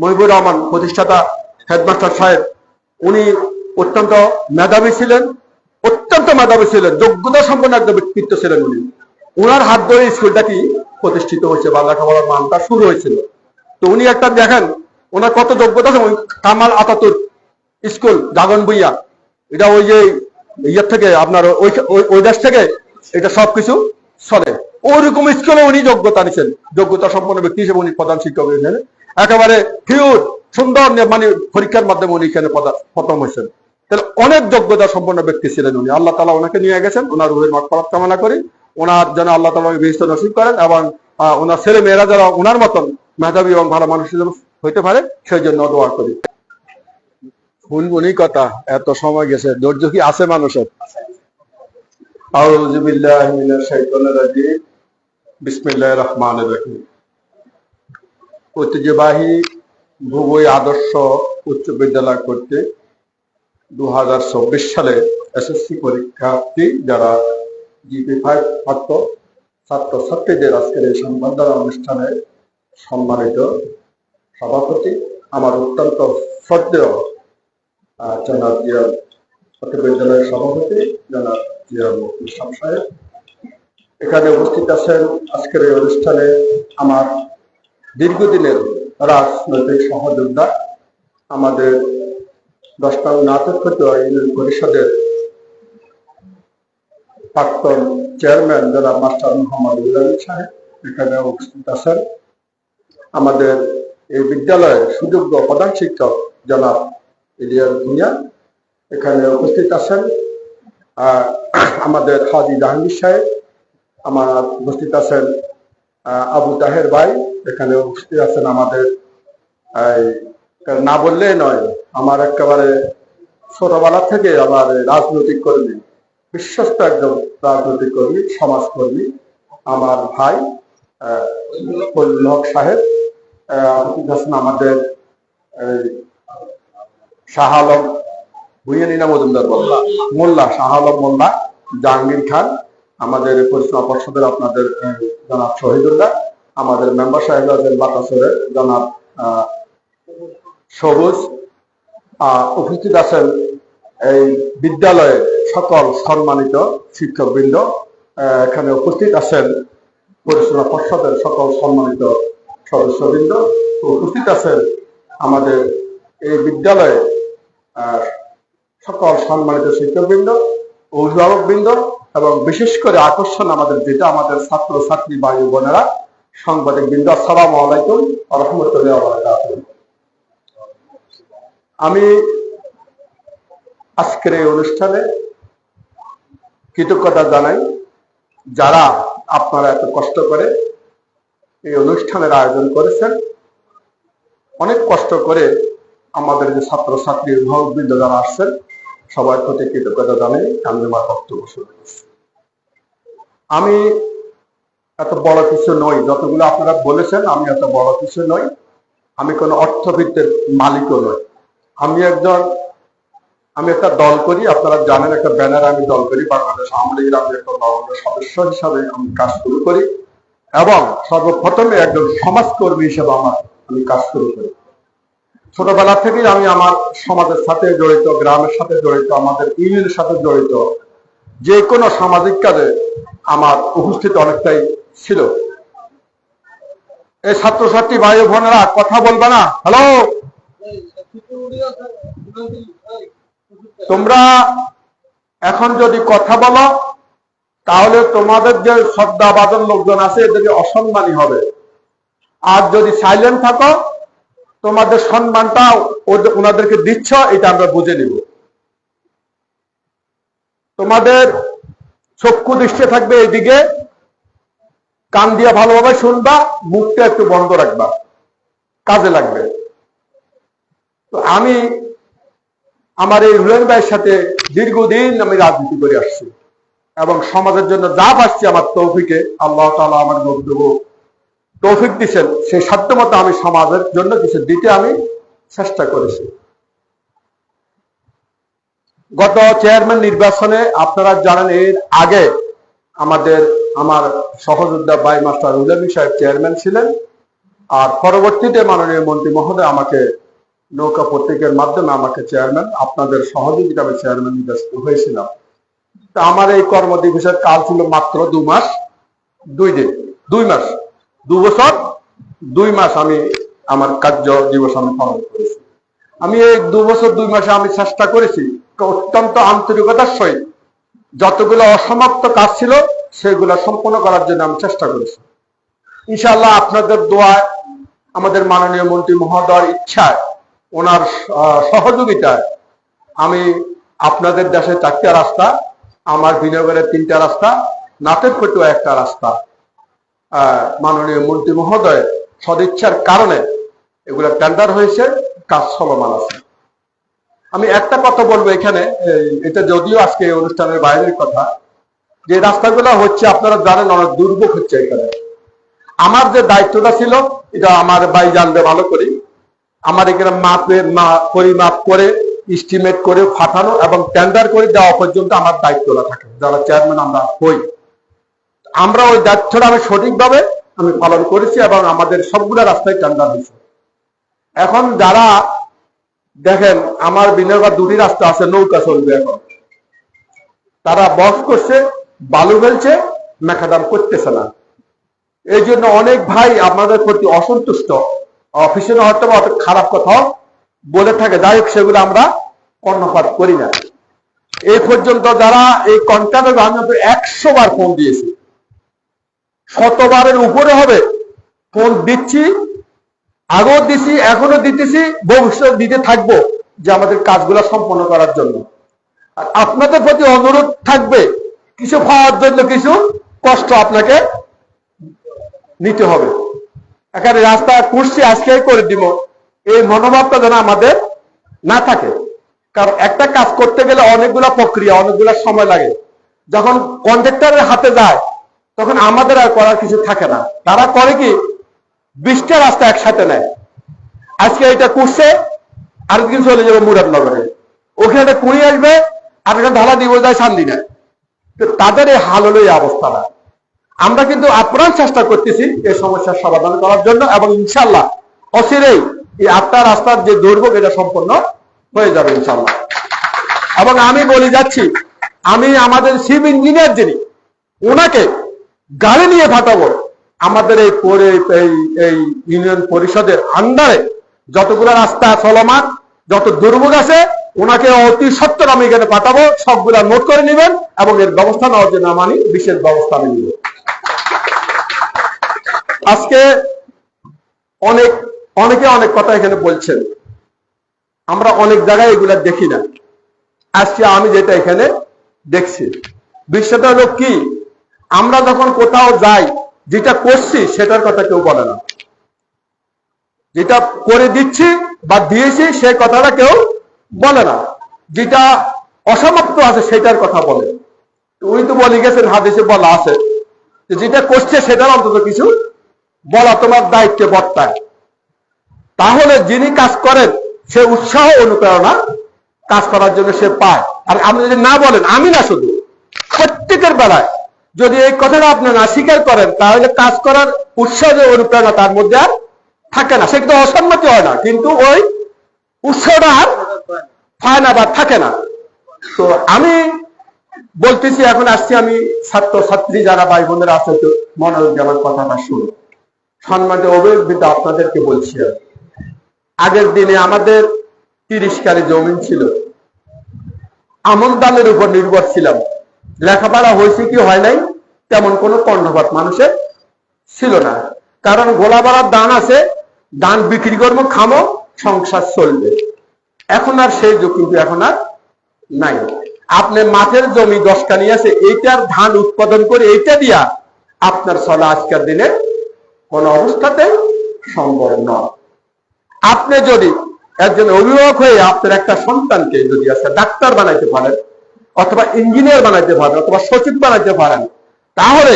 মহিবুর রহমান প্রতিষ্ঠাতা হেডমাস্টার সাহেব, উনি অত্যন্ত মেধাবী ছিলেন, অত্যন্ত মেধাবী ছিলেন, যোগ্যতা সম্পন্ন একটা ব্যক্তিত্ব ছিলেন উনি। ওনার হাত ধরে স্কুলটা কি প্রতিষ্ঠিত হয়েছে বাংলা খাবার মানটা শুরু হয়েছিল? তো উনি একটা দেখেন, ওনার কত যোগ্যতা ওই কামাল আতাতুর স্কুল জাগন বইয়া এটা ওই যে ইয়ের থেকে, আপনার ওই ওই- দেশ থেকে এটা সবকিছু চলে। ওইরকম স্কুলে উনি যোগ্যতা নিছেন। যোগ্যতা সম্পন্ন ব্যক্তি হিসেবে উনি প্রধান শিক্ষক একেবারে হিউর সুন্দর মানে পরীক্ষার মাধ্যমে উনি এখানে প্রথম হয়েছেন। তাহলে অনেক যোগ্যতা সম্পন্ন ব্যক্তি ছিলেন উনি। আল্লাহ তালা ওনাকে নিয়ে গেছেন, ওনার রুহের মাঠ কামনা করি। ওনার যেন আল্লাহ তালা বিহিত নসিব করেন এবং ওনার ছেলে মেয়েরা যারা ওনার মতন মেধাবী এবং ভালো মানুষ হইতে পারে, সেই জন্য দোয়া করি। শুনবুনি কথা, এত সময় গেছে, ধৈর্য কি আছে মানুষের? আউযু বিল্লাহি মিনাশ শাইতানির রাজিম। বিসমিল্লাহির রহমানির রহিম। ঐতিহ্যবাহী ভূগোল আদর্শ উচ্চ বিদ্যালয় করতে দু সালে এসএসসি পরীক্ষার্থী যারা জিপি ফাইভ ছাত্র ছাত্র ছাত্রীদের আজকের এই সংবর্ধনা অনুষ্ঠানে সম্মানিত সভাপতি, আমার অত্যন্ত শ্রদ্ধেয় জনাব জিয়া বিদ্যালয়ের সভাপতি, জনাব জিয়া ইসলাম সাহেব। এখানে উপস্থিত আছেন আজকের এই অনুষ্ঠানে আমার দীর্ঘদিনের রাজনৈতিক সহযোদ্ধা আমাদের দশ নং নাটক ইউনিয়ন পরিষদের প্রাক্তন চেয়ারম্যান জনাব মাস্টার মোহাম্মদ ইব্রাহিম সাহেব, এখানে উপস্থিত আছেন। আমাদের এই বিদ্যালয়ের সুযোগ্য প্রধান শিক্ষক জনাব ইলিয়াস ভুঁইয়া, এখানে উপস্থিত আছেন। আমাদের হাজি জাহাঙ্গীর সাহেব, আমার উপস্থিত আছেন আবু তাহের ভাই, এখানে উপস্থিত আছেন আমাদের। না বললে নয়, আমার একেবারে ছোটবেলা থেকে আমার রাজনৈতিক কর্মী, বিশ্বস্ত একজন রাজনৈতিক কর্মী, সমাজকর্মী, আমার ভাই হক সাহেব আছেন আমাদের শাহ আলম ভুইয়ানিনা মজুমদার মোল্লা মোল্লা, শাহ আলম মোল্লা, জাহাঙ্গীর খান, আমাদের পরিচালনা পর্ষদের আপনাদের জনাব শহীদুল্লাহ, আমাদের মেম্বার সাহেব আছেন বাতাসরের জনাব সবুজ উপস্থিত আছেন এই বিদ্যালয়ের সকল সম্মানিত শিক্ষকবৃন্দ এখানে উপস্থিত আছেন পরিচালনা পর্ষদের সকল সম্মানিত সদস্যবৃন্দ, উপস্থিত আছেন আমাদের এই বিদ্যালয়ে সকল সম্মানিত শিক্ষকবৃন্দ, অভিভাবকবৃন্দ এবং বিশেষ করে আকর্ষণ আমাদের যেটা, আমাদের ছাত্র, ছাত্রী বায়ু বোনেরা, সাংবাদিক বৃন্দ, আসসালামু আলাইকুম রহমতুল্লাহ আমি আজকের এই অনুষ্ঠানে কৃতজ্ঞতা জানাই, যারা আপনারা এত কষ্ট করে এই অনুষ্ঠানের আয়োজন করেছেন, অনেক কষ্ট করে আমাদের যে ছাত্র, ছাত্রী অভিভাবকবৃন্দ যারা আসছেন সবার প্রতি কৃতজ্ঞতা জানাই আমি আমার বক্তব্য শুরু আমি এত বড় কিছু নই, যতগুলো আপনারা বলেছেন, আমি এত বড় কিছু নই। আমি কোনো অর্থবিত্তের মালিকও নই। আমি একজন, আমি একটা দল করি, আপনারা জানেন একটা ব্যানার আমি দল করি, বাংলাদেশ আওয়ামী লীগের আমি একটা দলের সদস্য হিসাবে আমি কাজ শুরু করি। এবং সর্বপ্রথমে একজন সমাজকর্মী হিসেবে আমার আমি কাজ শুরু করি। ছোটবেলা থেকেই আমি আমার সমাজের সাথে জড়িত, গ্রামের সাথে জড়িত, আমাদের ইউনিয়নের সাথে জড়িত, যে কোনো সামাজিক কাজে আমার উপস্থিত অনেকটাই ছিল। এই ছাত্রছাত্রী ভাই বোনেরা, কথা বলবে না? হ্যালো তোমরা এখন যদি কথা বলো, তাহলে তোমাদের যে শ্রদ্ধাবাদন লোকজন আছে, এদেরকে অসম্মানী হবে। আর যদি সাইলেন্ট থাকো তোমাদের সম্মানটা ওনাদেরকে দিচ্ছ, এটা আমরা বুঝে নিব। তোমাদের চক্ষু দৃষ্টি থাকবে এইদিকে। কান দিয়ে ভালোভাবে শুনবা, মুখটা একটু বন্ধ রাখবা। কাজে লাগবে। তো আমি আমার এই হুলেন ভাইয়ের সাথে দীর্ঘদিন আমি রাজনীতি করে আসছি এবং সমাজের জন্য যা পাচ্ছি আমার তৌফিকে আল্লাহ তালা আমার বক্তব্য তৌফিক দিচ্ছেন সেই সাধ্য মতো আমি সমাজের জন্য কিছু দিতে আমি চেষ্টা করেছি। গত চেয়ারম্যান নির্বাচনে আপনারা জানেন, এর আগে আমাদের, আমার সহযোদ্ধা বাই মাস্টার উলামি সাহেব চেয়ারম্যান ছিলেন, আর পরবর্তীতে মাননীয় মন্ত্রী মহোদয় আমাকে নৌকা পত্রিকার মাধ্যমে আমাকে চেয়ারম্যান, আপনাদের সহযোগিতা আমি চেয়ারম্যান নির্বাচিত হয়েছিলাম। তা আমার এই কর্মদিবসের কাল ছিল মাত্র দু মাস, দুই দিন, দুই মাস। দু বছর দুই মাস আমি আমার কার্য দিবস আমি পালন করেছি। আমি এই দু বছর দুই মাসে আমি চেষ্টা করেছি অত্যন্ত আন্তরিকতার সহিত যতগুলো অসমাপ্ত কাজ ছিল, সেগুলো সম্পন্ন করার জন্য আমি চেষ্টা করেছি। ইনশাআল্লাহ আপনাদের দোয়ায়, আমাদের মাননীয় মন্ত্রী মহোদয়ের ইচ্ছায়, ওনার সহযোগিতায় আমি আপনাদের দেশে চারটা রাস্তা, আমার বিনগরের তিনটা রাস্তা নাটের পেটুয়া একটা রাস্তা মাননীয় মন্ত্রী মহোদয় সদিচ্ছার কারণে এগুলো টেন্ডার হয়েছে, কাজ চলমান আছে। আমি একটা কথা বলব এখানে এটা যদিও আজকে অনুষ্ঠানের বাইরের কথা, যে রাস্তাগুলো হচ্ছে, আপনারা জানেন অনেক দুর্ভোগ হচ্ছে এখানে। আমার যে দায়িত্বটা ছিল, এটা আমার ভাই জানবে ভালো করি। আমার এখানে মাপে পরিমাপ করে এস্টিমেট করে ফাটানো এবং টেন্ডার করে দেওয়া পর্যন্ত আমার দায়িত্বটা থাকে। যারা চেয়ারম্যান আমরা হই। আমরা ওই দায়িত্বটা আমি সঠিকভাবে আমি পালন করেছি এবং আমাদের সবগুলো রাস্তায় টেন্ডার হয়েছে। এখন যারা দেখেন, আমার বিনয়বার দুটি রাস্তা আছে, নৌকা চলবে এখন। তারা বস করছে, বালু ফেলছে মেকাদাম করতেছে না। এই জন্য অনেক ভাই আপনাদের প্রতি অসন্তুষ্ট। অফিসে হয়তো অত খারাপ কথাও বলে থাকে, যাই হোক সেগুলো আমরা কর্ণপাত করি না। এই পর্যন্ত যারা এই কন্ট্রাক্টর আমি একশো বার ফোন দিয়েছি। শতবারের উপরে হবে। ফোন দিচ্ছি, আগেও দিছি এখনও দিতেছি ভবিষ্যৎ দিতে থাকব যে আমাদের কাজগুলো সম্পন্ন করার জন্য। আর আপনাদের প্রতি অনুরোধ থাকবে, কিছু পাওয়ার জন্য কিছু কষ্ট আপনাকে নিতে হবে। এখানে রাস্তা করছি আজকে করে দিব। এই মনোভাবটা যেন আমাদের না থাকে। কারণ একটা কাজ করতে গেলে অনেকগুলা প্রক্রিয়া, অনেকগুলা সময় লাগে। যখন কন্ট্রাক্টরের হাতে যায় তখন আমাদের আর করার কিছু থাকে না। তারা করে কি? বিশটা রাস্তা একসাথে নেয়। আজকে এটা করছে, আরেকদিন চলে যাবে মুরাদনগরে। ওখানে কুড়ি আসবে, আর একটা ঢালা দিব যায় শান্তি নেয়। তাদের এই হাল হলো এই অবস্থাটা। আমরা কিন্তু আপ্রাণ চেষ্টা করতেছি এই সমস্যার সমাধান করার জন্য এবং ইনশাল্লাহ অচিরেই এই আটটা রাস্তার যে দুর্ভোগ এটা সম্পন্ন হয়ে যাবে ইনশাল্লাহ এবং আমি বলে যাচ্ছি, আমি আমাদের চিফ ইঞ্জিনিয়ার যিনি, ওনাকে গাড়ি নিয়ে ফাটাবো আমাদের এই এই এই ইউনিয়ন পরিষদের আন্ডারে যতগুলো রাস্তা চলমান, যত দুর্ভোগ আছে, ওনাকে অতি সত্তর আমি এখানে পাঠাবো, সবগুলা নোট করে নেবেন এবং এর ব্যবস্থা নেওয়ার জন্য আমি বিশেষ ব্যবস্থা আমি নিব। আজকে অনেক, অনেকে অনেক কথা এখানে বলছেন। আমরা অনেক জায়গায় এগুলা দেখি না। আজকে আমি যেটা এখানে দেখছি বিষয়টা হলো কি? আমরা যখন কোথাও যাই, যেটা করছি, সেটার কথা কেউ বলে না। যেটা করে দিচ্ছি বা দিয়েছি, সেই কথাটা কেউ বলে না। যেটা অসমাপ্ত আছে, সেটার কথা বলে। উনি তো বলে গেছেন, হাদিসে বলা আছে যেটা করছে, সেটার অন্তত কিছু বলা তোমার দায়িত্বে বর্তায়। তাহলে যিনি কাজ করেন, সে উৎসাহ, অনুপ্রেরণা কাজ করার জন্য সে পায়। আর আপনি যদি না বলেন, আমি না শুধু। প্রত্যেকের বেলায় যদি এই কথাটা আপনি না স্বীকার করেন, তাহলে কাজ করার উৎসাহ অনুপ্রেরণা তার মধ্যে আর থাকে না। সে কিন্তু অসম্মতি হয় না, কিন্তু ওই উৎসাহটা আর হয় না বা থাকে না। তো আমি বলতেছি, এখন আসছি আমি ছাত্র ছাত্রী যারা ভাই বোনেরা আছে তো মনোযোগ আমার কথাটা শুনুন। সম্মানিত অভিজ্ঞতা আপনাদেরকে বলছি আগের দিনে আমাদের তিরিশ কারি জমিন ছিল। আমন দামের উপর নির্ভর ছিলাম লেখাপড়া হয়েছে কি হয় নাই? তেমন কোনো কর্ণপাত মানুষের ছিল না। কারণ গোলাবাড়ার দান আছে, দান বিক্রি করব, খামো, সংসার চলবে। এখন আর সেই যুগ কিন্তু এখন আর নাই। আপনি মাঠের জমি দশটা নিয়ে আছে, এইটার ধান উৎপাদন করে এইটা দিয়া আপনার চলা আজকের দিনে কোন অবস্থাতে সম্ভব নয়। আপনি যদি একজন অভিভাবক হয়ে আপনার একটা সন্তানকে যদি আজকে ডাক্তার বানাইতে পারেন অথবা ইঞ্জিনিয়ার বানাইতে পারেন, অথবা সচিব বানাইতে পারেন। তাহলে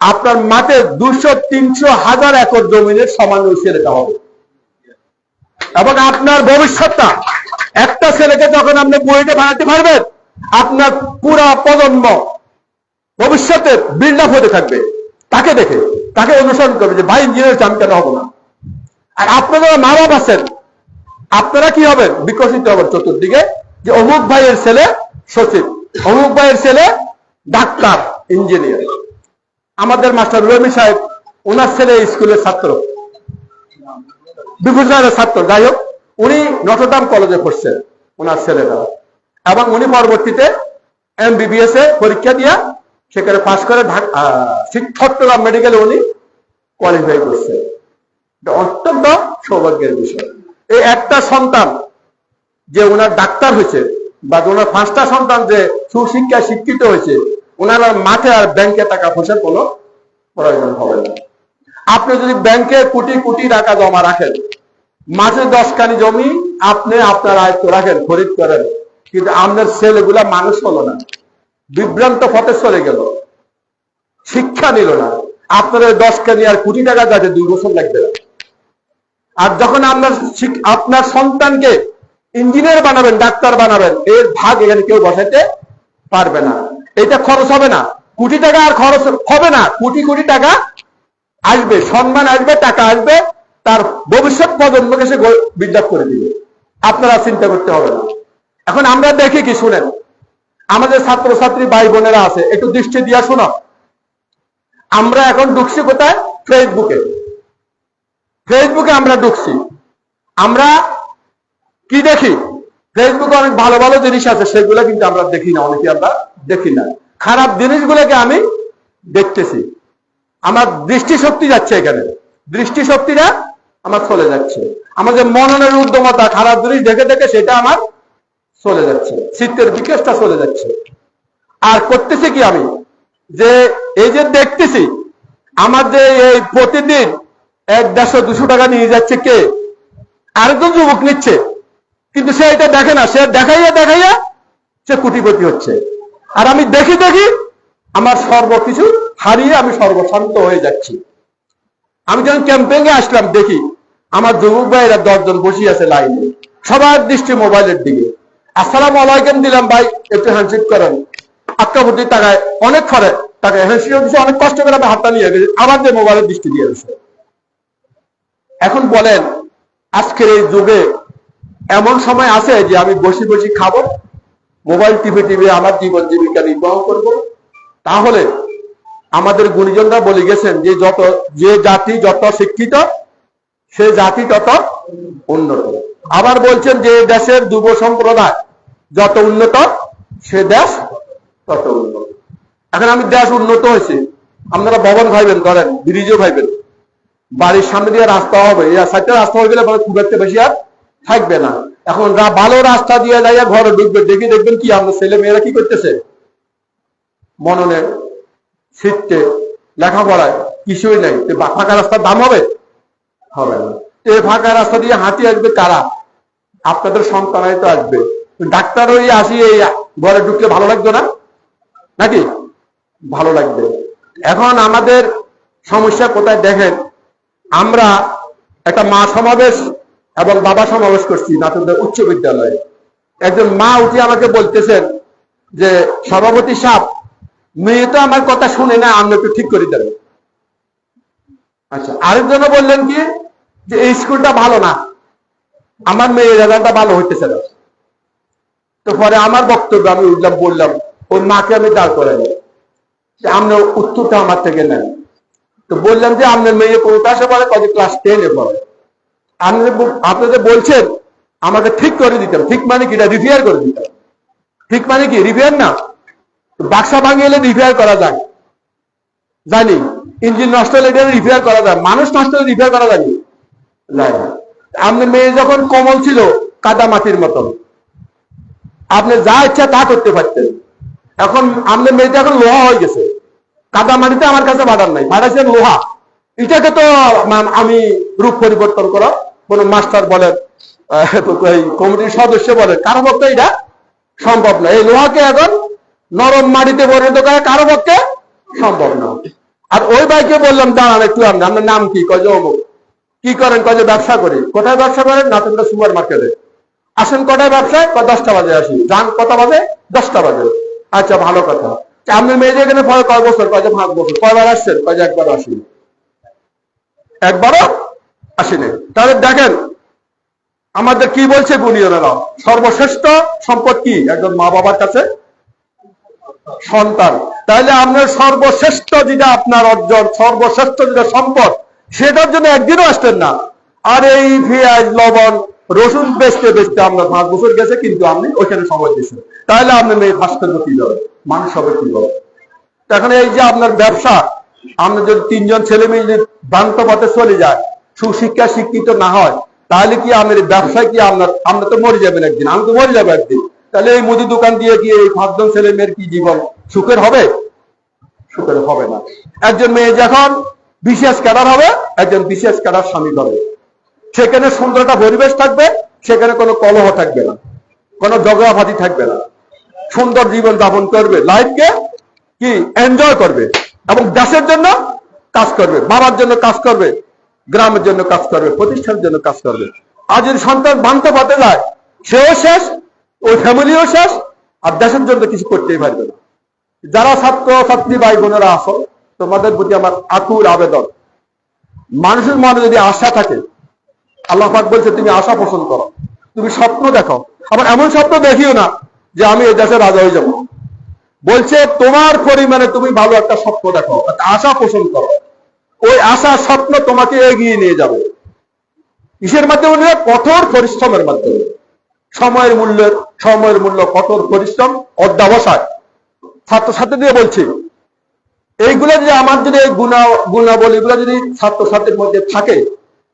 আপনার মাঠে দুশো তিনশো, হাজার একর জমিনের সমান ছেলেটা হবে। এবং আপনার ভবিষ্যৎটা, একটা ছেলেকে যখন আপনি বইটা বানাতে পারবেন, আপনার পুরা প্রজন্ম ভবিষ্যতে বিল্ড আপ হতে থাকবে। তাকে দেখে, তাকে অনুসরণ করবে যে, ভাই ইঞ্জিনিয়ার আমি কেন হব না? আর আপনারা মা বাপ আছেন, আপনারা কি হবেন? বিকশিত হবেন চতুর্দিকে, যে অমুক ভাইয়ের ছেলে সচিব। অমুক ভাইয়ের ছেলে ডাক্তার ইঞ্জিনিয়ার আমাদের মাস্টার রবি সাহেব, ওনার ছেলে স্কুলের ছাত্র। বিভূষণের ছাত্র। যাই হোক, উনি নটরডাম কলেজে পড়ছেন ওনার ছেলেরা। এবং উনি পরবর্তীতে এমবিবিএস এ পরীক্ষা দিয়া সেখানে পাশ করে চট্টগ্রাম মেডিকেলে উনি কোয়ালিফাই করছেন অত্যন্ত সৌভাগ্যের বিষয়। এই একটা সন্তান যে ওনার ডাক্তার হয়েছে বা ওনার পাঁচটা সন্তান যে সুশিক্ষায় শিক্ষিত হয়েছে, ওনার মাঠে আর ব্যাংকে টাকা পয়সার কোনো প্রয়োজন হবে না। আপনি যদি ব্যাংকে কোটি কোটি টাকা জমা রাখেন, মাসে দশখানি জমি আপনি আপনার আয়ত্ত রাখেন, খরিদ করেন, কিন্তু আপনার ছেলেগুলা মানুষ হলো না, বিভ্রান্ত পথে চলে গেল, শিক্ষা নিল না। আপনার ওই দশখানি আর কোটি টাকা যাতে দুই বছর লাগবে আর যখন আপনার আপনার সন্তানকে ইঞ্জিনিয়ার বানাবেন, ডাক্তার বানাবেন, এর ভাগ এখানে কেউ বসাইতে পারবে না। এটা খরচ হবে না। কোটি টাকা আর খরচ হবে না। কোটি কোটি টাকা আসবে, সম্মান আসবে, টাকা আসবে, তার ভবিষ্যৎ প্রজন্মকে সে বিদ্যাপ করে দিবে। আপনারা চিন্তা করতে হবে না। এখন আমরা দেখি কি, শুনেন। আমাদের ছাত্রছাত্রী ভাই বোনেরা আছে, একটু দৃষ্টি দিয়া শোনো। আমরা এখন ঢুকছি কোথায়? ফেসবুকে ফেসবুকে আমরা ঢুকছি। আমরা কি দেখি? ফেসবুকে অনেক ভালো ভালো জিনিস আছে, সেগুলো কিন্তু আমরা দেখি না, অনেকে আমরা দেখি না। খারাপ জিনিসগুলোকে আমি দেখতেছি। আমার দৃষ্টি শক্তি যাচ্ছে এখানে। দৃষ্টি শক্তিটা আমার চলে যাচ্ছে। আমাদের মননের উদ্যমতা খারাপ জিনিস দেখে দেখে সেটা আমার চলে যাচ্ছে। চিত্তের বিকাশটা চলে যাচ্ছে। আর করতেছি কি আমি? যে এই যে দেখতেছি, আমার যে এই প্রতিদিন এক দেড়শো, দুশো টাকা নিয়ে যাচ্ছে কে? আরেকজন যুবক নিচ্ছে। কিন্তু সে এটা দেখে না, সে দেখাইয়া দেখাইয়া সে কুটিপতি হচ্ছে। আর আমি দেখি দেখি আমার সর্বকিছু হারিয়ে আমি সর্বশান্ত হয়ে যাচ্ছি। আমি যখন ক্যাম্পেইনে আসলাম, দেখি আমার যুবক ভাইরা দশজন বসে আছে লাইনে। সবার দৃষ্টি মোবাইলের দিকে। আসসালাম আলাইকুম দিলাম ভাই, একটু হ্যান্ডশেক করেন। আক্কাভর্তি টাকায় অনেক খরে টাকায় হ্যান্ডশেক দিচ্ছে অনেক কষ্ট করে আমি হাতটা নিয়ে গেছি, আবার যে মোবাইলের দৃষ্টি দিয়ে এখন বলেন, আজকের এই যুগে এমন সময় আছে যে আমি বসে বসে খাব, মোবাইল টিভি টিভি আমার জীবন জীবিকা নির্বাহ করব। তাহলে আমাদের গুণীজনরা বলে গেছেন যে যত, যে জাতি যত শিক্ষিত, সে জাতি তত উন্নত। আবার বলছেন যে দেশের যুব সম্প্রদায় যত উন্নত, সে দেশ তত উন্নত। এখন আমি দেশ উন্নত হয়েছে। আপনারা ভবন ভাইবেন, ধরেন, ব্রিজও ভাইবেন। বাড়ির সামনে দিয়ে রাস্তা হবে। এই সাইডটা রাস্তা হয়ে গেলে খুব একটা বেশি আর থাকবে না। এখন ভালো রাস্তা দিয়ে যাইয়া ঘরে ঢুকবে, দেখে দেখবেন কি আমাদের ছেলে মেয়েরা কি করতেছে। মননে শিখতে লেখাপড়ায় কিছুই নাই। ফাঁকা রাস্তার দাম হবে? হবে না। এই ফাঁকা রাস্তা দিয়ে হাঁটি আসবে কারা? আপনাদের সন্তানাই তো আসবে। ডাক্তার হয়ে আসি এই ঘরে ঢুকলে ভালো লাগবে না? নাকি? ভালো লাগবে। এখন আমাদের সমস্যা কোথায় দেখেন? আমরা একটা মা সমাবেশ এবং বাবা সমাবেশ করছি নাটকদের উচ্চ বিদ্যালয়ে। একজন মা উঠে আমাকে বলতেছেন যে, সভাপতি সাহ মেয়ে তো আমার কথা শুনে না, আপনি একটু ঠিক করে দেন। আচ্ছা আরেকজন বললেন কি, যে, এই স্কুলটা ভালো না। আমার মেয়ের রেজাল্টটা ভালো হইতেছে না। তো পরে আমার বক্তব্য আমি উঠলাম, বললাম, ওর মাকে আমি দাঁড় করাই যে আপনার উত্তরটা আমার থেকে নেন। তো বললাম যে, আপনার মেয়ে কোন ক্লাসে পড়ে? কত? ক্লাস টেনে পড়ে। আপনি যে বলছেন, আমাকে ঠিক করে দিতাম ঠিক মানে কি? এটা রিপেয়ার করে দিতাম ঠিক মানে কি? রিপেয়ার না। বাক্সা ভাঙিয়ে এলে রিপেয়ার করা যায়। জানি ইঞ্জিন নষ্ট হলে এটা রিপেয়ার করা যায়। মানুষ নষ্ট হলে রিপেয়ার করা যায় আপনার মেয়ে যখন কমল ছিল, কাদা মাটির মতন। আপনি যা ইচ্ছা তা করতে পারতেন। এখন আপনার মেয়েটা এখন লোহা হয়ে গেছে। কাদা মাটিতে আমার কাছে বাধার নাই। বাধাছেন লোহা। এটাকে তো আমি রূপ পরিবর্তন করা, কোন মাস্টার বলেন কমিটির সদস্য বলেন, কারও পক্ষে এটা সম্ভব না এই লোহাকে এখন নরম মাটিতে পরিণত করা কারও পক্ষে সম্ভব না আর ওই ভাইকে বললাম, দাঁড়ান একটু আপনি, আপনার নাম কি? কয় অমুক। কি করেন? কয় ব্যবসা করি। কোথায় ব্যবসা করেন? নাটকটা সুপার মার্কেটে। আসেন, কটায় ব্যবসায় কয় দশটা বাজে আসি। যান, কটা বাজে? দশটা বাজে। আচ্ছা ভালো কথা। তা আপনার মেয়েদের এখানে পরে কয় বছর? কয় পাঁচ বছর? কয়বার আসছেন? কয় একবার আসি। একবারও আসেনি। তাহলে দেখেন, আমাদের কি বলছে গুণীয়নেরা সর্বশ্রেষ্ঠ সম্পদ কি? একজন মা বাবার কাছে? সন্তান। তাহলে আপনার সর্বশ্রেষ্ঠ যেটা আপনার অর্জন, সর্বশ্রেষ্ঠ যেটা সম্পদ, সেটার জন্য একদিনও আসতেন না। আর এই পেঁয়াজ, লবণ, রসুন বেচতে বেচতে আপনার পাঁচ বছর গেছে, কিন্তু আপনি ওইখানে সময় দিচ্ছেন তাহলে আপনার মেয়ে ভাস্কর্য কি হবে মানুষ হবে কি হবে এখন এই যে আপনার ব্যবসা আমরা যদি তিনজন ছেলে মেয়ে যদি ভ্রান্ত পথে চলে যায় সুশিক্ষা শিক্ষিত না হয়, তাহলে কি আমাদের ব্যবসায় কি আপনার আমরা তো মরে যাবেন একদিন, আমি তো মরে যাব একদিন। তাহলে এই মুদি দোকান দিয়ে কি এই পাঁচজন ছেলে মেয়ের কি জীবন? সুখের হবে? সুখের হবে না। একজন মেয়ে যখন বিশেষ ক্যাডার হবে, একজন বিশেষ ক্যাডার স্বামী হবে। সেখানে সুন্দর একটা পরিবেশ থাকবে, সেখানে কোনো কলহ থাকবে না, কোনো ঝগড়াফাতি থাকবে না। সুন্দর জীবন যাপন করবে। লাইফকে কি এনজয় করবে। এবং দেশের জন্য কাজ করবে, বাবার জন্য কাজ করবে, গ্রামের জন্য কাজ করবে, প্রতিষ্ঠানের জন্য কাজ করবে। আর যদি সন্তান বানতে পারতে যায় সেও শেষ ওই ফ্যামিলিও শেষ, আর দেশের জন্য কিছু করতেই পারবে না। যারা ছাত্র, ছাত্রী, ভাই, বোনেরা আসো তোমাদের প্রতি আমার আকুল আবেদন। মানুষের মনে যদি আশা থাকে, আল্লাহ পাক বলছে, তুমি আশা পোষণ করো। তুমি স্বপ্ন দেখো। আবার এমন স্বপ্ন দেখিও না যে আমি এই দেশে রাজা হয়ে যাব। বলছে, তোমার পরিমাণে তুমি ভালো একটা স্বপ্ন দেখো, একটা আশা পোষণ করো। ওই আশা, স্বপ্ন তোমাকে এগিয়ে নিয়ে যাবে। কিসের মাধ্যমে নিয়ে? কঠোর পরিশ্রমের মাধ্যমে। সময়ের মূল্যের সময়ের মূল্য কঠোর পরিশ্রম, অধ্যাবসায়। ছাত্রছাত্রীদের বলছি, এইগুলো যদি আমার যদি এই গুণা গুণাবলী এগুলো যদি ছাত্রছাত্রীর মধ্যে থাকে,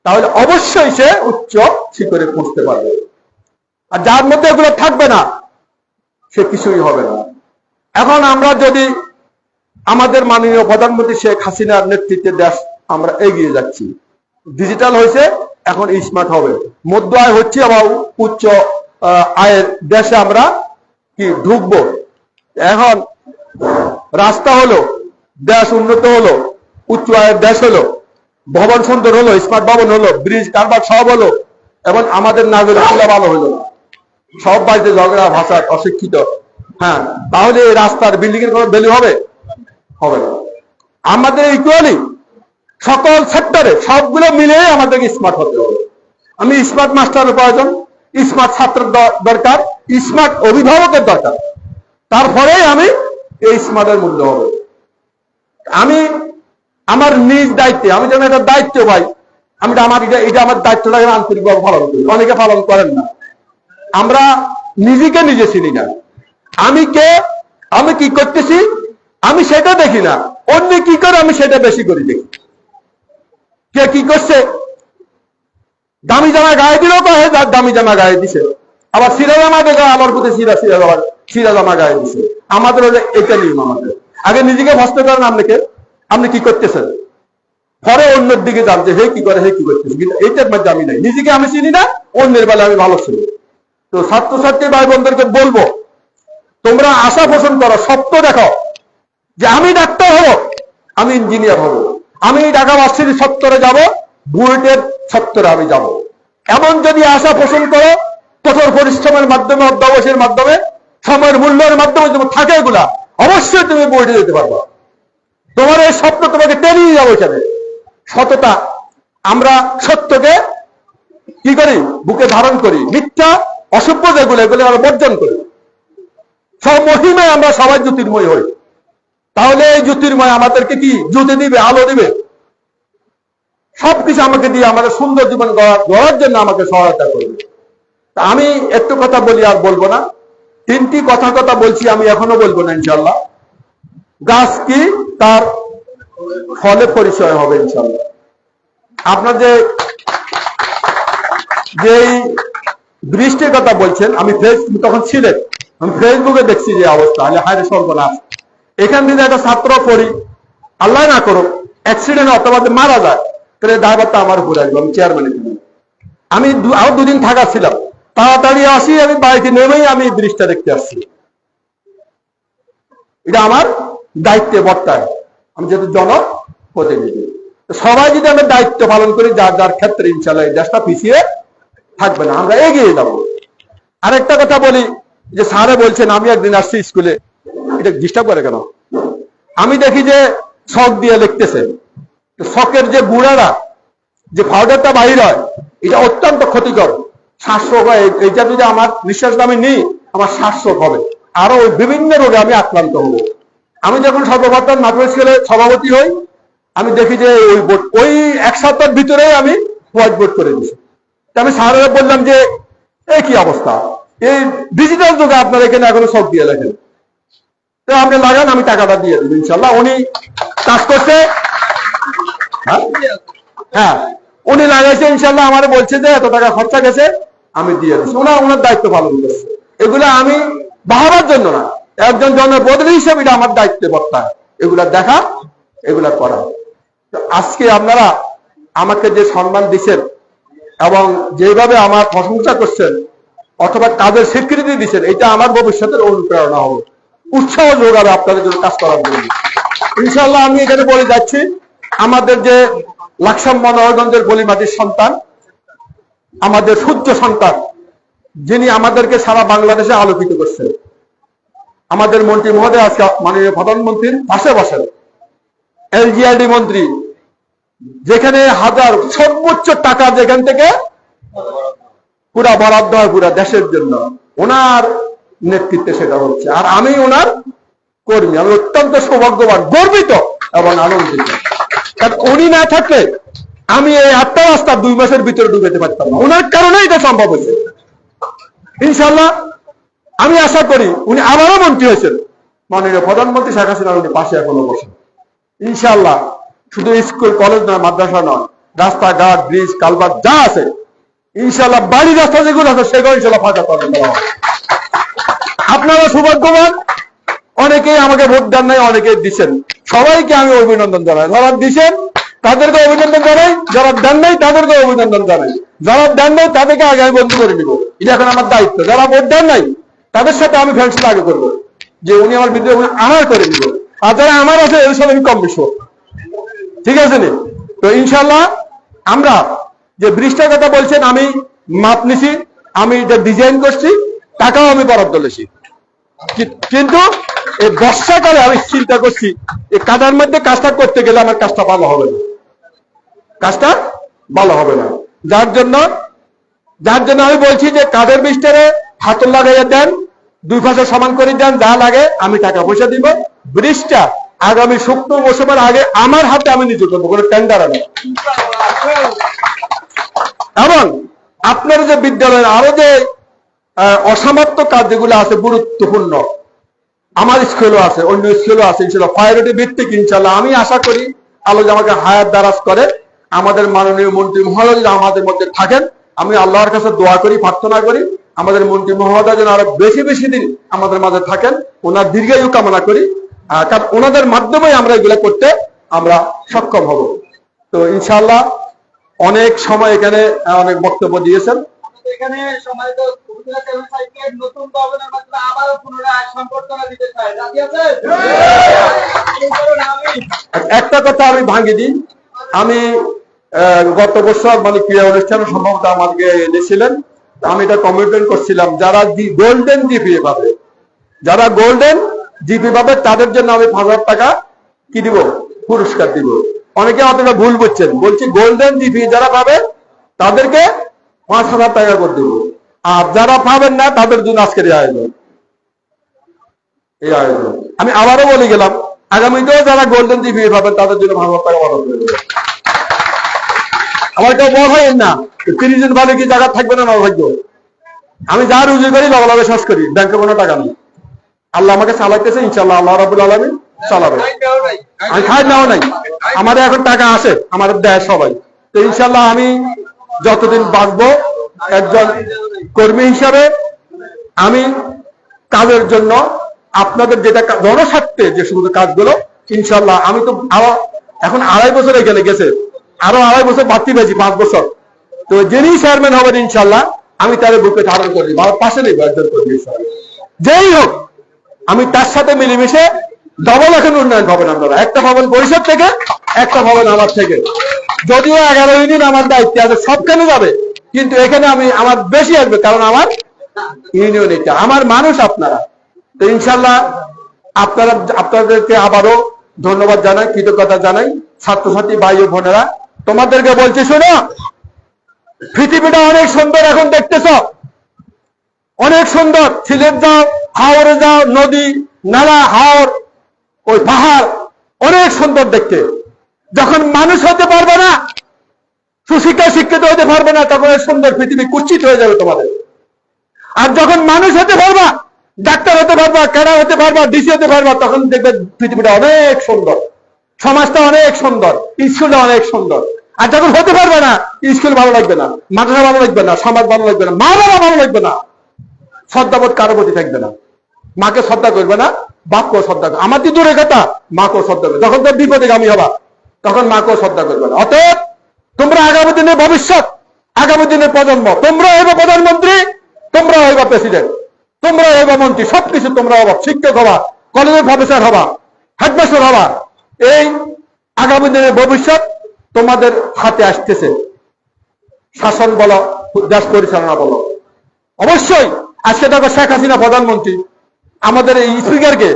তাহলে অবশ্যই সে উচ্চ শিখরে পৌঁছতে পারবে। আর যার মধ্যে এগুলো থাকবে না, সে কিছুই হবে না। এখন আমরা যদি আমাদের মাননীয় প্রধানমন্ত্রী শেখ হাসিনার নেতৃত্বে দেশ আমরা এগিয়ে যাচ্ছি। ডিজিটাল হয়েছে, এখন স্মার্ট হবে। মধ্য আয় হচ্ছে আবার উচ্চ আয়ের দেশে আমরা কি ঢুকবো? এখন রাস্তা হলো, দেশ উন্নত হলো, উচ্চ আয়ের দেশ হলো, ভবন সুন্দর হলো স্মার্ট ভবন হলো ব্রিজ কারবার সব হলো, এবং আমাদের নাগরিকগুলো ভালো হলো সব বাড়িতে ঝগড়া, ভাষা, অশিক্ষিত। হ্যাঁ তাহলে এই রাস্তার বিল্ডিং এর কোনো ভ্যালু হবে? হবে না। আমাদের ইকুয়ালি সকল সেক্টরে সবগুলো মিলে আমাদেরকে স্মার্ট হতে হবে। আমি স্মার্ট মাস্টারের প্রয়োজন স্মার্ট ছাত্রের দরকার স্মার্ট অভিভাবকের দরকার। তারপরেই আমি এই স্মার্টের মূল্য হবে। আমি আমার নিজ দায়িত্বে, আমি যেন এটা দায়িত্ব পাই, আমি আমার, এটা এটা আমার দায়িত্বটাকে আন্তরিকভাবে পালন করি। অনেকে পালন করেন না। আমরা নিজেকে নিজে চিনি না। আমি কে? আমি কি করতেছি? আমি সেটা দেখি না। অন্য কি করে আমি সেটা বেশি করে দেখি? কে কি করছে? দামি জামা গায়ে দিলেও যাক দামি জামা গায়ে দিছে। আবার সিরা জামা দেখে আমার প্রতি সিরা সিরা জামা সিরা জামা গায়ে দিছে। আমাদের হলে এটা নিয়ম আমাদের। আগে নিজেকে ভস্ত করেন আপনাকে আপনি কি করতেছেন? পরে অন্যের দিকে যান যে হে কি করে, হে কি করতেছে। কিন্তু এইটার মধ্যে আমি নাই। নিজেকে আমি চিনি না, অন্যের বেলা আমি ভালো চিনি। তো ছাত্রছাত্রী ভাই বোনদেরকে বলব তোমরা আশা পোষণ করো সত্য দেখো যে আমি ডাক্তার হব, আমি ইঞ্জিনিয়ার হব। আমি ঢাকা ভার্সিটি সত্তরে যাব বুয়েটের সত্তরে আমি যাব। এমন যদি আশা পোষণ করো, কঠোর পরিশ্রমের মাধ্যমে অধ্যাবসের মাধ্যমে, সময়ের মূল্যের মাধ্যমে তুমি থাকে এগুলা, অবশ্যই তুমি বুয়েটে যেতে পারবা। তোমার এই স্বপ্ন তোমাকে টেনিয়ে যাব এখানে সততা। আমরা সত্যকে কি করি? বুকে ধারণ করি। মিথ্যা, অসভ্য যেগুলো এগুলো আমরা বর্জন করি। সব মহিমায় আমরা সবাই জ্যোতির্ময় হই। তাহলে এই জ্যোতির্ময় আমাদেরকে কি জ্যোতি দিবে, আলো দিবে? সবকিছু আমাকে দিয়ে আমাদের সুন্দর জীবন গড়ার জন্য আমাকে সহায়তা করবে। আমি একটু কথা বলি আর বলব না। তিনটি কথা কথা বলছি, আমি এখনও বলব না ইনশাল্লাহ গাছ কি? তার ফলে পরিচয় হবে ইনশাল্লাহ আপনার যে যেই বৃষ্টির কথা বলছেন, আমি তখন ছিলেন আমি ফেসবুকে দেখছি যে অবস্থা আলে হায় সর্বনাশ। এখান থেকে একটা ছাত্র পড়ি, আল্লাহ না করো অ্যাক্সিডেন্ট অথবা মারা যায়, তাহলে দায়ভারটা আমার উপরে আসবে, আমি চেয়ারম্যানে আমি দু- আরও দুদিন থাকা ছিলাম। তাড়াতাড়ি আসি, আমি বাড়িতে নেমেই আমি ব্রিজটা দেখতে আসছি। এটা আমার দায়িত্বে বর্তায়। আমি যেহেতু জনপ্রতিনিধি। তো সবাই যদি আমরা দায়িত্ব পালন করি, যার যার ক্ষেত্রে ইনশাল্লাহ এই দেশটা পিছিয়ে থাকবে না, আমরা এগিয়ে যাব। আরেকটা কথা বলি যে স্যারে বলছেন, আমি একদিন আসছি স্কুলে। এটা ডিস্টার্ব করে কেন? আমি দেখি যে শখ দিয়ে লিখতেছে। শখের যে গুড়ারা, যে পাউডারটা বাহির হয়, এটা অত্যন্ত ক্ষতিকর। শ্বাসরোগ হয় এইটা যদি আমার নিঃশ্বাস আমি নিই, আমার শ্বাসরোগ হবে। আরও বিভিন্ন রোগে আমি আক্রান্ত হব। আমি যখন সর্বপ্রথম নাটোর স্কুলে সভাপতি হই, আমি দেখি যে ওই বোর্ড ওই এক সপ্তাহের ভিতরে আমি হোয়াইট বোর্ড করে দিছি আমি স্যারেরা বললাম যে এই কি অবস্থা? এই ডিজিটাল যুগে আপনার এখানে এখনও সব দিয়ে লেখেন তো আপনি লাগান, আমি টাকাটা দিয়ে দেবো, ইনশাল্লাহ। উনি কাজ করছে। হ্যাঁ? হ্যাঁ। উনি লাগাইছে, ইনশাল্লাহ, আমার বলছে যে, এত টাকা খরচা গেছে, আমি দিয়ে দিচ্ছি। ওনার ওনার দায়িত্ব পালন করছে। এগুলো আমি বাহাবার জন্য না। একজন জনপ্রতিনিধি হিসেবে এটা আমার দায়িত্বে বর্তায়। এগুলা দেখা, এগুলা করা। আজকে আপনারা আমাকে যে সম্মান দিচ্ছেন এবং যেভাবে আমার প্রশংসা করছেন অথবা কাজের স্বীকৃতি দিচ্ছেন, এটা আমার ভবিষ্যতের অনুপ্রেরণা হবে। উৎসাহ যোগাবে আপনাদের জন্য কাজ করার জন্য। ইনশাল্লাহ আমি এখানে বলে যাচ্ছি, আমাদের যে লাকসাম মনোহরগঞ্জের বলিমাটির সন্তান, আমাদের সূর্য সন্তান, যিনি আমাদেরকে সারা বাংলাদেশে আলোকিত করছেন। আমাদের মন্ত্রী মহোদয় আজকে মাননীয় প্রধানমন্ত্রীর পাশে বসেন। এলজিআরডি মন্ত্রী, যেখানে হাজার সর্বোচ্চ টাকা যেখান থেকে পুরা বরাদ্দ হয় পুরা দেশের জন্য। ওনার নেতৃত্বে সেটা হচ্ছে। আর আমি ওনার কর্মী। আমি অত্যন্ত সৌভাগ্যবান, গর্বিত এবং আনন্দিত। কারণ উনি না থাকলে আমি এই আটটা রাস্তা দুই মাসের ভিতরে ঢুকাতে পারতাম না। ওনার কারণে এটা সম্ভব হয়েছে। ইনশাল্লাহ আমি আশা করি উনি আবারও মন্ত্রী হয়েছেন। মাননীয় প্রধানমন্ত্রী শেখ হাসিনার উনি পাশে এখনও বসেন। ইনশাল্লাহ শুধু স্কুল, কলেজ নয়, মাদ্রাসা নয়, রাস্তাঘাট, ব্রিজ, কালভার্ট, যা আছে ইনশাল্লাহ বাড়ি রাস্তা যেগুলো আছে, সেগুলো ইনশাল্লাহ ফাঁকা হবে। আপনারা সৌভাগ্যবান, অনেকেই আমাকে ভোট দেন নাই অনেকে দিচ্ছেন সবাইকে আমি অভিনন্দন জানাই। যারা দিচ্ছেন তাদেরকে অভিনন্দন জানাই। যারা দেন নাই, তাদেরকে অভিনন্দন জানাই। যারা দেন নাই, তাদেরকে আগে আমি বন্ধু করে নিব। এটা এখন আমার দায়িত্ব। যারা ভোট দেন নাই, তাদের সাথে আমি ফ্যান্সিল আগে করব। যে উনি আমার বিদ্রোহ আমার করে নিব। আর যারা আমার আছে, এর সাথে আমি কম মিশবো ঠিক আছে নি? তো ইনশাল্লাহ আমরা যে ব্রিজটার কথা বলছেন, আমি মাপ নিছি, আমি এটা ডিজাইন করছি, টাকাও আমি বরাদ্দ লেছি কিন্তু এই বর্ষাকালে আমি চিন্তা করছি, এই কাদার মধ্যে কাজটা করতে গেলে আমার কাজটা ভালো হবে না। কাজটা ভালো হবে না। যার জন্য যার জন্য আমি বলছি যে কাদের বৃষ্টারে হাতল লাগাইয়া দেন, দুই পাশে সমান করে দেন, যা লাগে আমি টাকা পয়সা দিব। ব্রিজটা আগামী শুক্তো মৌসুমের আগে আমার হাতে আমি নিজে করব কোনো টেন্ডার আমি এবং আপনার যে বিদ্যালয়ের আরও যে অসমাপ্ত কাজ যেগুলো আছে, গুরুত্বপূর্ণ। আমার স্কুলও আছে, অন্য স্কুলও আছে, ইনশাল্লাহ। প্রায়োরিটি ভিত্তিক ইনশাল্লাহ। আমি আশা করি যে আমাকে হায়াত দ্বারাজ করে, আমাদের মাননীয় মন্ত্রী মহোদয় আমাদের মধ্যে থাকেন, আমি আল্লাহর কাছে দোয়া করি, প্রার্থনা করি, আমাদের মন্ত্রী মহোদয় যেন আরও বেশি বেশি দিন আমাদের মাঝে থাকেন, ওনার দীর্ঘায়ু কামনা করি কারণ ওনাদের মাধ্যমে আমরা এগুলো করতে আমরা সক্ষম হব। তো ইনশাল্লাহ অনেক সময় এখানে অনেক বক্তব্য দিয়েছেন। এখানে সম্মানিত উপজেলা নতুন ভবনের মাধ্যমে আবারও পুনরায় সম্বর্ধনা দিতে চাই। রাজি আছেন? এই কারণ আমি। একটা কথা আমি ভাঙি দিই। আমি গত বছর মানে ক্রীড়া অনুষ্ঠানে সম্ভবত আমাকে এনেছিলেন। আমি এটা কমিটমেন্ট করছিলাম যারা গোল্ডেন জিপি পাবে যারা গোল্ডেন জিপি পাবে তাদের জন্য আমি পাঁচ হাজার টাকা কি দিব? পুরস্কার দিব। অনেকে এটা ভুল বুঝছেন। বলছি গোল্ডেন জিপি যারা পাবে তাদেরকে পাঁচ হাজার টাকা করে দিব। আর যারা পাবেন না, তাদের জন্য আজকের এই আয়োজন। এই আয়োজন। আমি আবারও বলে গেলাম, আগামীতেও যারা গোল্ডেন টিভি পাবেন, তাদের জন্য ভালো টাকা বরাদ্দ করে আমার কেউ বড় হয় না। তিরিশ জন ভালো কি জায়গা থাকবে না ভাগ্য আমি যা রুজি করি লগে শেষ করি, ব্যাংকে কোনো টাকা নেই। আল্লাহ আমাকে চালাইতেছে ইনশাল্লাহ আল্লাহ রাবুল আলমী চালাবে। আমি খাই নাও নাই। আমাদের এখন টাকা আসে আমাদের দেয় সবাই। তো ইনশাল্লাহ আমি যতদিন বাঁচবো, একজন কর্মী হিসাবে আমি কাজের জন্য আপনাদের যেটা জনস্বার্থে যে সমস্ত কাজগুলো, ইনশাল্লাহ আমি তো এখন আড়াই বছর এখানে গেছে, আরও আড়াই বছর বাড়তি পেয়েছি পাঁচ বছর। তো যিনি চেয়ারম্যান হবেন, ইনশাল্লাহ আমি তার বুকে ধারণ করি পাশে নেই, একজন হিসাবে। যেই হোক, আমি তার সাথে মিলেমিশে ডবল এখন উন্নয়ন ভবন আপনারা। একটা ভবন পরিষদ থেকে, একটা ভবন আমার থেকে। যদিও এগারো ইউনিয়ন আমার দায়িত্বে আছে, সবখানে যাবে। কিন্তু এখানে আমি আমার বেশি আসবে, কারণ আমার ইউনিয়ন এটা। আমার মানুষ আপনারা। তো ইনশাল্লাহ আপনারা, আপনাদেরকে আবারও ধন্যবাদ জানাই, কৃতজ্ঞতা জানাই, ছাত্রছাত্রী ভাই ও বোনেরা। তোমাদেরকে বলছি, শোনো, পৃথিবীটা অনেক সুন্দর এখন দেখতেছ। অনেক সুন্দর। সিলেট যাও, হাওড়ে যাও, নদী, নালা, হাওর ওই পাহাড় অনেক সুন্দর দেখতে। যখন মানুষ হতে পারবে না সুশিক্ষা শিক্ষিত হতে পারবে না, তখন সুন্দর পৃথিবী কুচ্ছিত হয়ে যাবে তোমাদের। আর যখন মানুষ হতে পারবা, ডাক্তার হতে পারবা, ক্যাডার হতে পারবা, ডিসি হতে পারবা, তখন দেখবে পৃথিবীটা অনেক সুন্দর। সমাজটা অনেক সুন্দর, স্কুলটা অনেক সুন্দর। আর যখন হতে পারবে না, স্কুল ভালো লাগবে না, মাদ্রাসা ভালো লাগবে না, সমাজ ভালো লাগবে না, মা বাবা ভালো লাগবে না। শ্রদ্ধাবোধ কারও প্রতি থাকবে না। মাকে শ্রদ্ধা করবে না বাপকেও শ্রদ্ধা আমার তো দূরে কথা মাকেও শ্রদ্ধা করবে যখন তোর বিপদে গামী হবা, তখন মাকেও শ্রদ্ধা করবে না। অতএব, তোমরা আগামী দিনে ভবিষ্যৎ, আগামী দিনের প্রজন্ম, তোমরা হইবে প্রধানমন্ত্রী, তোমরা হইবা প্রেসিডেন্ট, তোমরা হইবা মন্ত্রী, সবকিছু তোমরা হবা। শিক্ষক হবা, কলেজের প্রফেসর হবা, হেডমাস্টার হবা। এই আগামী দিনের ভবিষ্যৎ তোমাদের হাতে আসতেছে। শাসন বলো, দেশ পরিচালনা বলো। অবশ্যই, আজকে দেখো শেখ হাসিনা প্রধানমন্ত্রী। আমাদের এই স্পিকারকে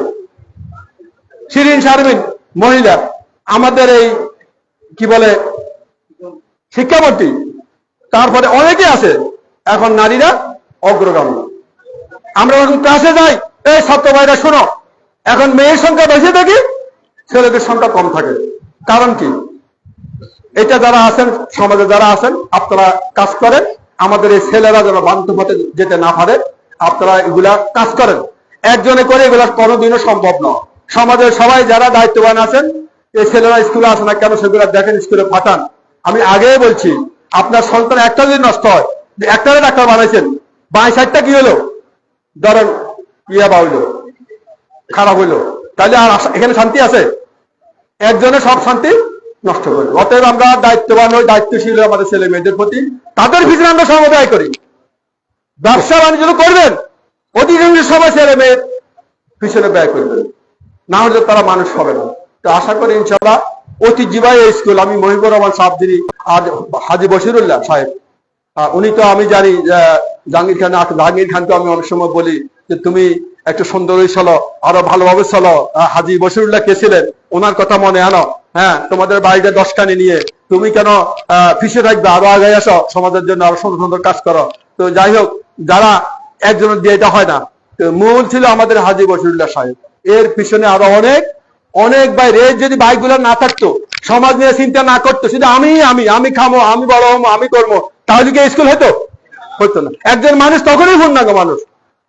শিরিন শারমিন মহিলা, আমাদের এই কি বলে শিক্ষামন্ত্রী, তারপরে অনেকে আছে, এখন নারীরা অগ্রগামী। আমরা যখন ক্লাসে যাই, এই ছাত্র ভাইরা শোনো, এখন মেয়ের সংখ্যা বেশি থাকে ছেলেদের সংখ্যা কম থাকে। কারণ কি? এটা যারা আছেন, সমাজে যারা আছেন, আপনারা কাজ করেন, আমাদের এই ছেলেরা যেন বান্ধব যেতে না পারে, আপনারা এগুলা কাজ করেন। একজনে করে এগুলা কোনোদিনও সম্ভব নয় সমাজের সবাই যারা দায়িত্ববান আছেন, এই ছেলেরা স্কুলে আসে না কেন সেগুলা দেখেন স্কুলে পাঠান। আমি আগেই বলছি, আপনার সন্তান একটা যদি নষ্ট হয় যে একটারে ডাক্তার বানাইছেন বাই সাইডটা কি হলো? ধরেন, ইয়া বা হইল খারাপ হইল তাহলে আর এখানে শান্তি আছে? একজনে সব শান্তি নষ্ট করবে অতএব আমরা দায়িত্ববান হই, দায়িত্বশীল আমাদের ছেলে মেয়েদের প্রতি। তাদের ভিতরে আমরা সমবায় করি। ব্যবসা বাণিজ্য করবেন। অধিকাংশ সময় ছেলে মেয়ের পিছনে ব্যয় করবেন না হলে তারা মানুষ হবে না। তো আশা করি ইনশাল্লাহ ঐতিহ্যবাহী স্কুল আমি মহিবুর রহমান সাহেব আজ হাজি বশিরুল্লাহ সাহেব উনি তো আমি জানি জাহাঙ্গীর খান জাহাঙ্গীর খানকে আমি অনেক সময় বলি যে তুমি একটু সুন্দরই চলো, আরও ভালোভাবে চলো। হাজি বশিরুল্লাহ কে ছিলেন? ওনার কথা মনে আনো। হ্যাঁ তোমাদের বাড়িতে দশখানি নিয়ে। তুমি কেন পিছিয়ে থাকবে? আরও আগে আসো। সমাজের জন্য আরও সুন্দর সুন্দর কাজ করো। তো যাই হোক, যারা একজনের দিয়ে এটা হয় না। মূল ছিল আমাদের হাজি বশিরুল্লাহ সাহেব। এর পিছনে আরও অনেক অনেক বাইরে এর যদি বাইকগুলো না থাকতো, সমাজ নিয়ে চিন্তা না করতো, শুধু আমি আমি আমি খামো, আমি বড় হব আমি করব তাহলে কি স্কুল হতো হতো না। একজন মানুষ তখনই পূর্ণাঙ্গ মানুষ।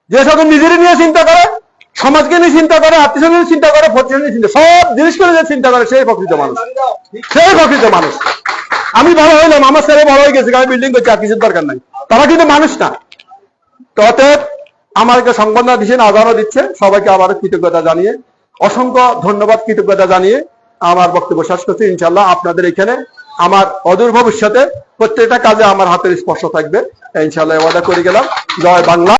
যে সকল নিজেরই নিয়ে চিন্তা করে, সমাজকে নিয়ে চিন্তা করে আত্মীয় নিয়ে চিন্তা করে, প্রতিষ্ঠান নিয়ে চিন্তা সব জিনিস করে যে চিন্তা করে, সেই প্রকৃত মানুষ। সেই প্রকৃত মানুষ। আমি বড় হইলাম, আমার ছেলে বড় হয়ে গেছে আমি বিল্ডিং করছি, আর কিছুর দরকার নাই। তারা কিন্তু মানুষ না। তো অতএব আমাকে সংবর্ধনা দিচ্ছেন আদানও দিচ্ছে। সবাইকে আবার কৃতজ্ঞতা জানিয়ে, অসংখ্য ধন্যবাদ, কৃতজ্ঞতা জানিয়ে আমার বক্তব্য শেষ করছি। ইনশাল্লাহ আপনাদের এখানে আমার অদূর ভবিষ্যতে প্রত্যেকটা কাজে আমার হাতের স্পর্শ থাকবে। ইনশাল্লাহ ওয়াদা করে গেলাম। জয় বাংলা।